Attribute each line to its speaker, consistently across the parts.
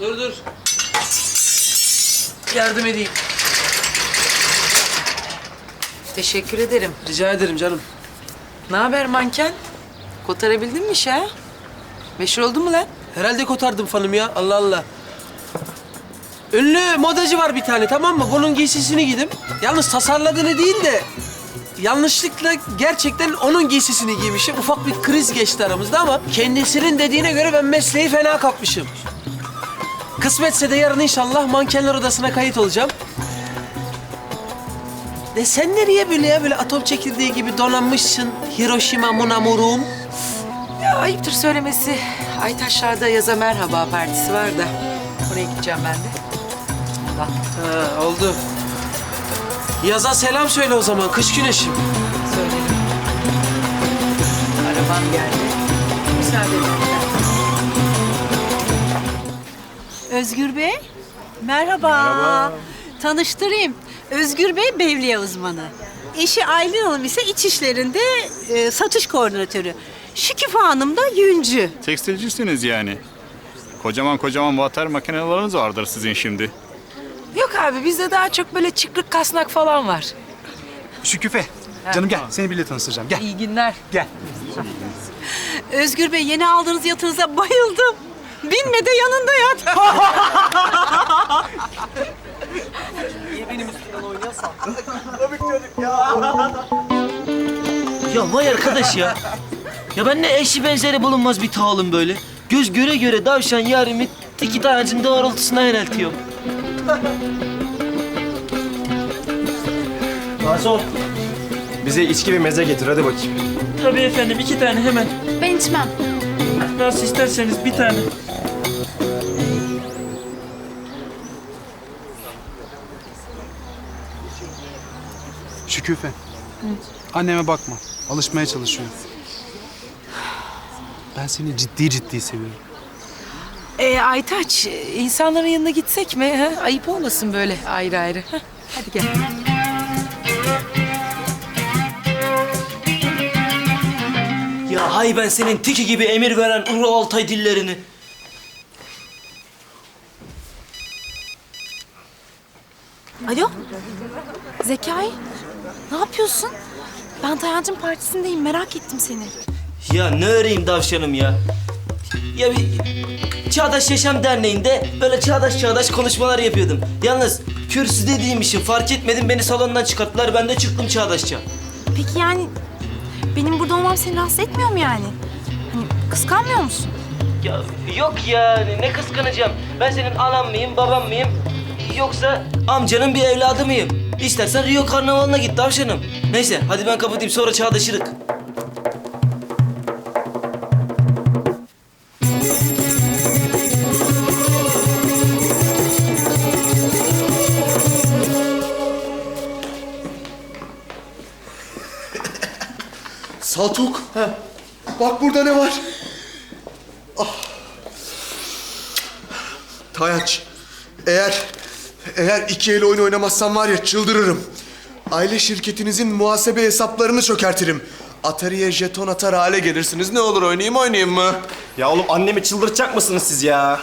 Speaker 1: Dur dur. Yardım edeyim.
Speaker 2: Teşekkür ederim.
Speaker 1: Rica ederim canım.
Speaker 2: Ne haber manken? Kotarabildin mi işe ha? Meşhur oldun mu lan?
Speaker 1: Herhalde kotardım fanım ya. Allah Allah. Ünlü modacı var bir tane tamam mı? Bunun giysisini giydim. Yalnız tasarladığını değil de yanlışlıkla gerçekten onun giysisini giymişim. Ufak bir kriz geçti aramızda ama kendisinin dediğine göre ben mesleği fena kapmışım. Kısmetse de yarın inşallah mankenler odasına kayıt olacağım. De sen nereye böyle ya? Böyle atom çekirdeği gibi donanmışsın. Hiroşima Munamurum.
Speaker 2: Ya ayıptır söylemesi. Aytaşlar'da yaza merhaba partisi var da. Oraya gideceğim ben de. Ondan.
Speaker 1: Ha, oldu. Yaza selam söyle o zaman. Kış güneşim.
Speaker 2: Söylerim. Arabam geldi. Müsaade edin.
Speaker 3: Özgür Bey, merhaba. Tanıştırayım. Özgür Bey Bevliye uzmanı. Eşi Aylin Hanım ise iç işlerinde e, satış koordinatörü. Şükife Hanım da yüncü.
Speaker 4: Tekstilcisiniz yani. Kocaman kocaman vater makineleriniz vardır sizin şimdi.
Speaker 2: Yok abi bizde daha çok böyle çıkrık kasnak falan var.
Speaker 5: Şüküfe. Canım gel. Seni biriyle tanıştıracağım. Gel.
Speaker 2: İyi günler.
Speaker 5: Gel.
Speaker 3: Özgür Bey yeni aldığınız yatınıza bayıldım. Binme de yanında yat.
Speaker 6: Ya vay arkadaş ya. Ya ben ne eşi benzeri bulunmaz bir tağlım böyle. Göz göre göre davşan yarimi tiki ağacın doğrultusuna yöneltiyorum. Garson.
Speaker 7: Bize içki ve meze getir hadi bakayım.
Speaker 6: Tabii efendim iki tane hemen.
Speaker 8: Ben içmem.
Speaker 6: Nasıl isterseniz bir tane.
Speaker 5: Şüküfe. Anneme bakma. Alışmaya çalışıyor. Ben seni ciddi ciddi seviyorum.
Speaker 2: Ee, Aytaç, insanların yanına gitsek mi? Ha? Ayıp olmasın böyle ayrı ayrı. Hadi gel.
Speaker 6: Ya hay ben senin tiki gibi emir veren Uğur Altay dillerini.
Speaker 8: Alo? Zekai? Ne yapıyorsun? Ben Tayancı'nın partisindeyim. Merak ettim seni.
Speaker 6: Ya ne öreyim davşanım ya. Ya bir Çağdaş Yaşam Derneği'nde böyle çağdaş çağdaş konuşmalar yapıyordum. Yalnız kürsü dediğim işi fark etmedim beni salondan çıkarttılar ben de çıktım çağdaşça.
Speaker 8: Peki yani benim burada olmam seni rahatsız etmiyor mu yani? Hani kıskanmıyor musun?
Speaker 6: Ya yok yani ne kıskanacağım. Ben senin anan mıyım, babam mıyım? Yoksa amcanın bir evladı mıyım? İstersen Rio Karnavalı'na git tavşanım. Neyse hadi ben kapatayım sonra çağdaşırık.
Speaker 7: Saltuk. Bak burada ne var. Ah. Tayaç. Eğer eğer iki el oyun oynamazsam var ya çıldırırım. Aile şirketinizin muhasebe hesaplarını çökertirim. Atari'ye jeton atar hale gelirsiniz. Ne olur oynayayım oynayayım mı?
Speaker 9: Ya oğlum annemi çıldırtacak mısınız siz ya?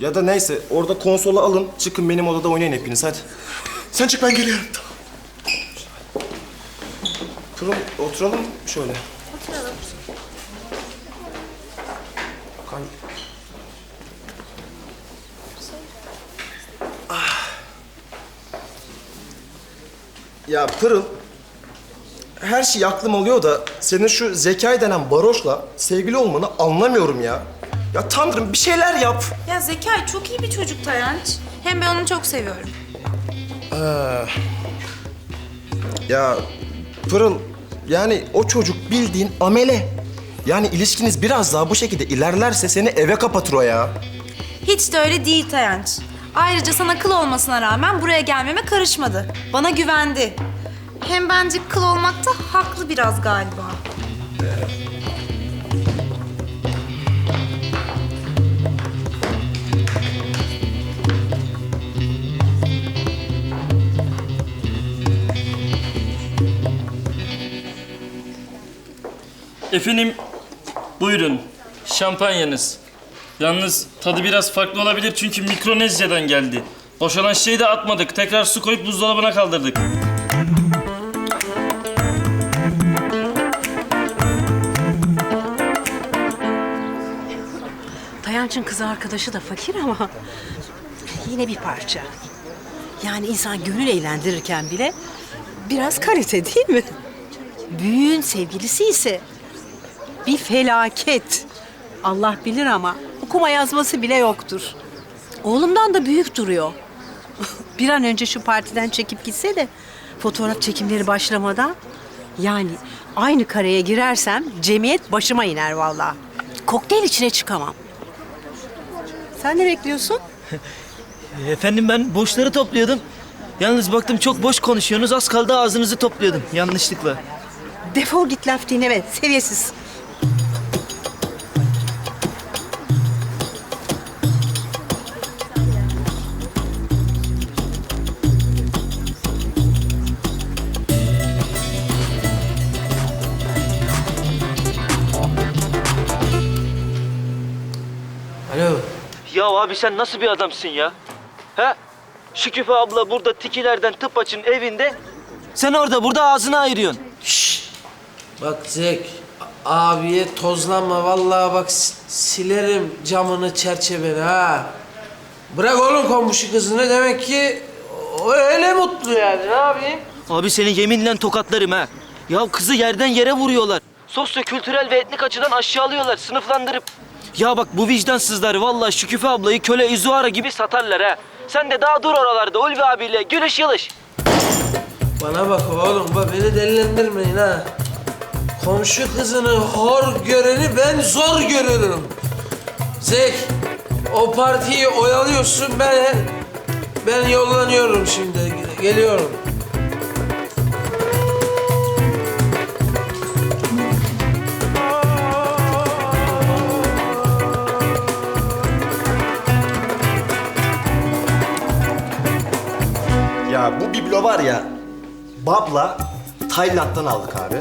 Speaker 9: Ya da neyse orada konsolu alın çıkın benim odada oynayın hepiniz hadi.
Speaker 7: Sen çık ben geliyorum.
Speaker 9: Oturun, oturalım şöyle. Ya Pırıl, her şey aklım alıyor da senin şu Zekai denen baroşla sevgili olmanı anlamıyorum ya. Ya Tanrım bir şeyler yap.
Speaker 8: Ya Zekai çok iyi bir çocuk Tayanç. Hem ben onu çok seviyorum.
Speaker 9: Ya Pırıl yani o çocuk bildiğin amele. Yani ilişkiniz biraz daha bu şekilde ilerlerse seni eve kapatır o ya.
Speaker 8: Hiç de öyle değil Tayanç. Ayrıca sana kıl olmasına rağmen buraya gelmeme karışmadı. Bana güvendi. Hem bence kıl olmakta haklı biraz galiba.
Speaker 6: Efendim buyurun şampanyanız.
Speaker 10: Yalnız tadı biraz farklı olabilir çünkü Mikronezya'dan geldi. Boşalan şeyi de atmadık. Tekrar su koyup buzdolabına kaldırdık.
Speaker 3: Tayanç'ın kız arkadaşı da fakir ama yine bir parça. Yani insan gönül eğlendirirken bile biraz kalite değil mi? Büyüğün sevgilisi ise bir felaket. Allah bilir ama okuma yazması bile yoktur. Oğlumdan da büyük duruyor. bir an önce şu partiden çekip gitse de fotoğraf çekimleri başlamadan yani aynı kareye girersem cemiyet başıma iner vallahi. Kokteyl içine çıkamam. Sen ne bekliyorsun?
Speaker 6: Efendim ben boşları topluyordum. Yalnız baktım çok boş konuşuyorsunuz. Az kaldı ağzınızı topluyordum yanlışlıkla.
Speaker 3: Defol git laf dinleme. Seviyesiz.
Speaker 6: Abi sen nasıl bir adamsın ya? He? Şüküfe abla burada tikilerden tıpaçın evinde. Sen orada burada ağzını ayırıyorsun.
Speaker 1: Bak Zek, abiye tozlanma vallahi bak silerim camını çerçeveni ha. Bırak oğlum komşu kızını demek ki o öyle mutlu yani ne yapayım?
Speaker 6: Abi seni yeminle tokatlarım ha. Ya kızı yerden yere vuruyorlar. Sosyo-kültürel ve etnik açıdan aşağılıyorlar sınıflandırıp. Ya bak bu vicdansızlar vallahi Şüküfe ablayı köle Izuara gibi satarlar ha. Sen de daha dur oralarda Ulvi abiyle gülüş yılış.
Speaker 1: Bana bak oğlum bak beni delilendirmeyin ha. Komşu kızını hor göreni ben zor görürüm. Zek, o partiyi oyalıyorsun ben ben yollanıyorum şimdi geliyorum.
Speaker 9: Ya bu biblo var ya, Bab'la Tayland'dan aldık abi.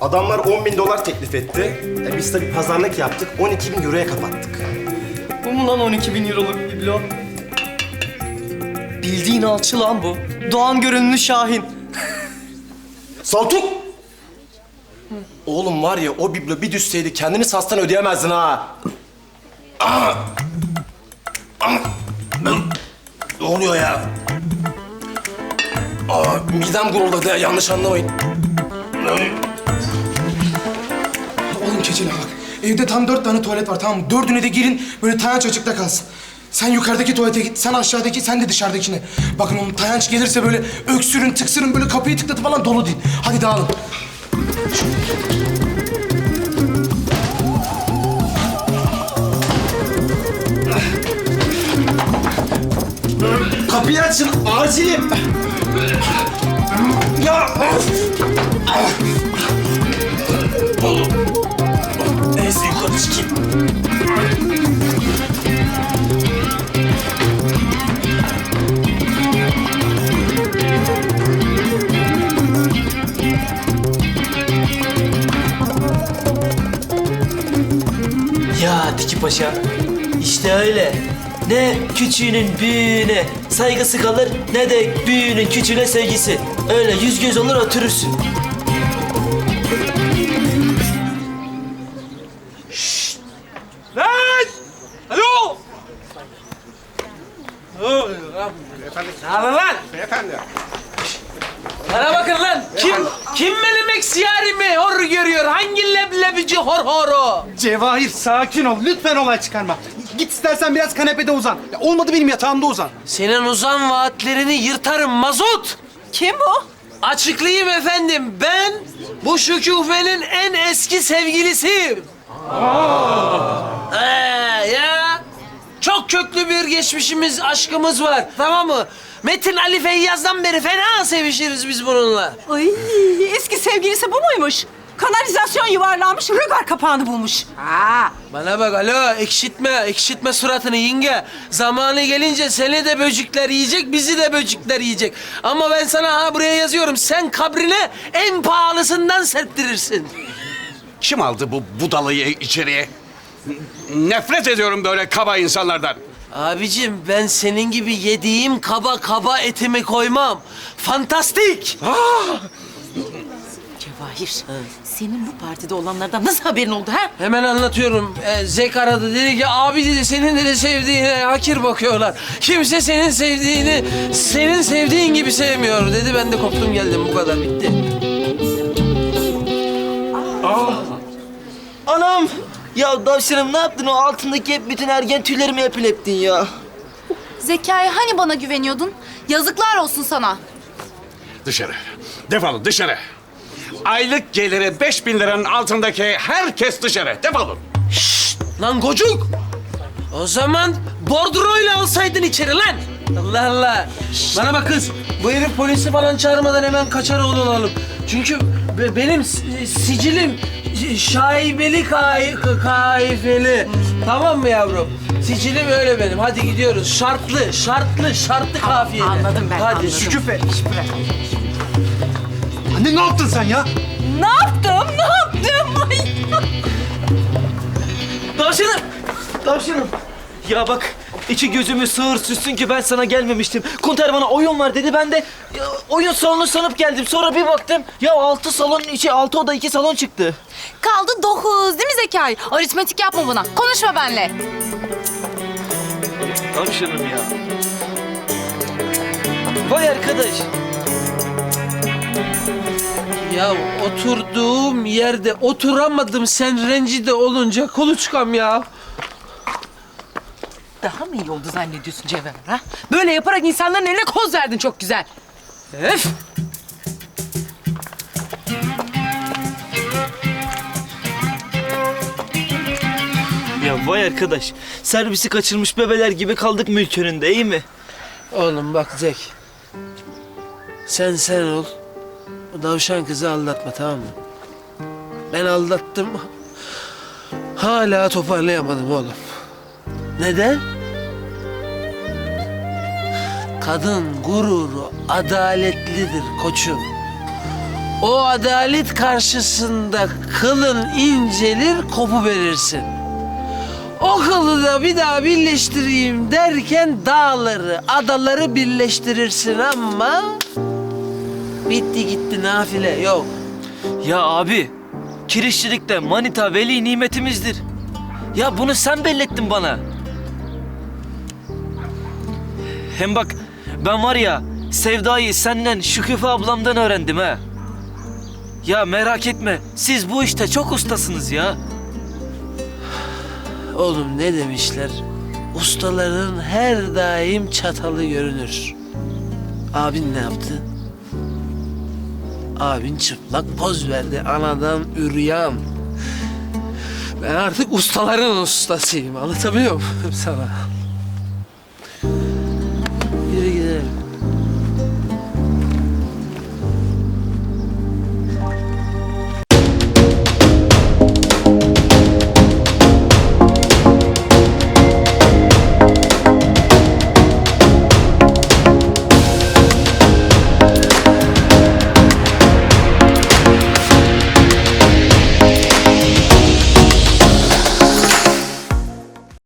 Speaker 9: Adamlar 10 bin dolar teklif etti. E biz tabii pazarlık yaptık, 12 bin euroya kapattık.
Speaker 6: Bu mu lan 12 bin euroluk biblo? Bildiğin alçı lan bu. Doğan görünümlü Şahin.
Speaker 9: Saltuk! Oğlum var ya o biblo bir düşseydi kendini sastan ödeyemezdin ha. Ah! Ah! Ne oluyor ya? Aa, midem guruldadı ya, yanlış anlamayın.
Speaker 5: Oğlum keçeli bak. Evde tam dört tane tuvalet var tamam mı? Dördüne de girin böyle tayanç açıkta kalsın. Sen yukarıdaki tuvalete git, sen aşağıdaki, sen de dışarıdakine. Bakın oğlum tayanç gelirse böyle öksürün, tıksırın, böyle kapıyı tıklatıp falan dolu değil. Hadi dağılın.
Speaker 9: Kapıyı açın, acilim. Ya! Neyse yukarı çıkayım.
Speaker 6: Ya Tiki Paşa, işte öyle. Ne küçüğünün büyüğüne saygısı kalır ne de büyüğünün küçüğüne sevgisi. Öyle yüz göz olur oturursun.
Speaker 1: Bana bakın lan. Kim kim benim eksiyarimi hor görüyor? Hangi leblebici hor horo?
Speaker 5: Cevahir sakin ol, lütfen olay çıkarma. Git istersen biraz kanepede uzan. Ya, olmadı benim yatağımda uzan.
Speaker 1: Senin uzan vaatlerini yırtarım mazot.
Speaker 3: Kim bu?
Speaker 1: Açıklayayım efendim. Ben bu şükufenin en eski sevgilisiyim. Ee, ya. Çok köklü bir geçmişimiz, aşkımız var. Tamam mı? Metin Ali Feyyaz'dan beri fena sevişiriz biz bununla.
Speaker 3: Ay eski sevgilisi bu muymuş? Kanalizasyon yuvarlanmış, rögar kapağını bulmuş. Ha.
Speaker 1: Bana bak alo ekşitme, ekşitme suratını yenge. Zamanı gelince seni de böcükler yiyecek, bizi de böcükler yiyecek. Ama ben sana ha buraya yazıyorum. Sen kabrine en pahalısından serptirirsin.
Speaker 11: Kim aldı bu budalıyı içeriye? Nefret ediyorum böyle kaba insanlardan.
Speaker 1: Abicim ben senin gibi yediğim kaba kaba etimi koymam. Fantastik.
Speaker 2: Cevahir, senin bu partide olanlardan nasıl haberin oldu ha?
Speaker 1: Hemen anlatıyorum. Ee, Zek aradı dedi ki abi dedi senin dedi sevdiğine hakir bakıyorlar. Kimse senin sevdiğini senin sevdiğin gibi sevmiyor dedi. Ben de koptum geldim bu kadar bitti.
Speaker 6: Anam! Ya tavşanım ne yaptın o altındaki hep bütün ergen tüylerimi epileptin ya.
Speaker 8: Zekai hani bana güveniyordun? Yazıklar olsun sana.
Speaker 11: Dışarı. Defolun dışarı. Aylık geliri 5000 liranın altındaki herkes dışarı. Defolun.
Speaker 1: Lan gocuk! O zaman bordroyla alsaydın içeri lan! Allah Allah! Bana bak kız, bu herif polisi falan çağırmadan hemen kaçar olalım. Çünkü be- benim sicilim ş- şaibeli kay kaifeli. Tamam mı yavrum? Sicilim öyle benim. Hadi gidiyoruz. Şartlı, şartlı, şartlı kafiyeli.
Speaker 2: Anladım ben,
Speaker 1: Hadi.
Speaker 2: anladım.
Speaker 1: Şüküfe.
Speaker 9: Anne ne yaptın sen ya?
Speaker 2: Ne yaptım? Ne yaptım? Ay.
Speaker 6: Tavşanım! Tavşanım! Ya bak iki gözümü sığır süssün ki ben sana gelmemiştim. Kunter bana oyun var dedi ben de ya, oyun salonu sanıp geldim. Sonra bir baktım ya altı salon içi altı oda iki salon çıktı.
Speaker 8: Kaldı dokuz değil mi Zekai? Aritmetik yapma bana. Konuşma benimle.
Speaker 6: Tavşanım ya. Vay arkadaş.
Speaker 1: Ya oturduğum yerde oturamadım sen rencide olunca kuluçkam ya.
Speaker 2: Daha mı iyi oldu zannediyorsun Cevher ha? Böyle yaparak insanların eline koz verdin çok güzel.
Speaker 1: Öf!
Speaker 6: Ya vay arkadaş. Servisi kaçırmış bebeler gibi kaldık mülk önünde iyi mi?
Speaker 1: Oğlum bak Zek. Sen sen ol. O davşan kızı aldatma tamam mı? Ben aldattım. Hala toparlayamadım oğlum. Neden? Kadın gururu adaletlidir koçum. O adalet karşısında kılın incelir, kopu verirsin. O kılı da bir daha birleştireyim derken dağları, adaları birleştirirsin ama... Bitti gitti nafile yok.
Speaker 6: Ya abi, kirişçilikte manita veli nimetimizdir. Ya bunu sen bellettin bana. Hem bak, ben var ya, Sevda'yı senden Şüküfe ablamdan öğrendim ha. Ya merak etme, siz bu işte çok ustasınız ya.
Speaker 1: Oğlum ne demişler? Ustaların her daim çatalı görünür. Abin ne yaptı? Abin çıplak poz verdi. Anadan üryan. Ben artık ustaların ustasıyım. Anlatabiliyor muyum sana?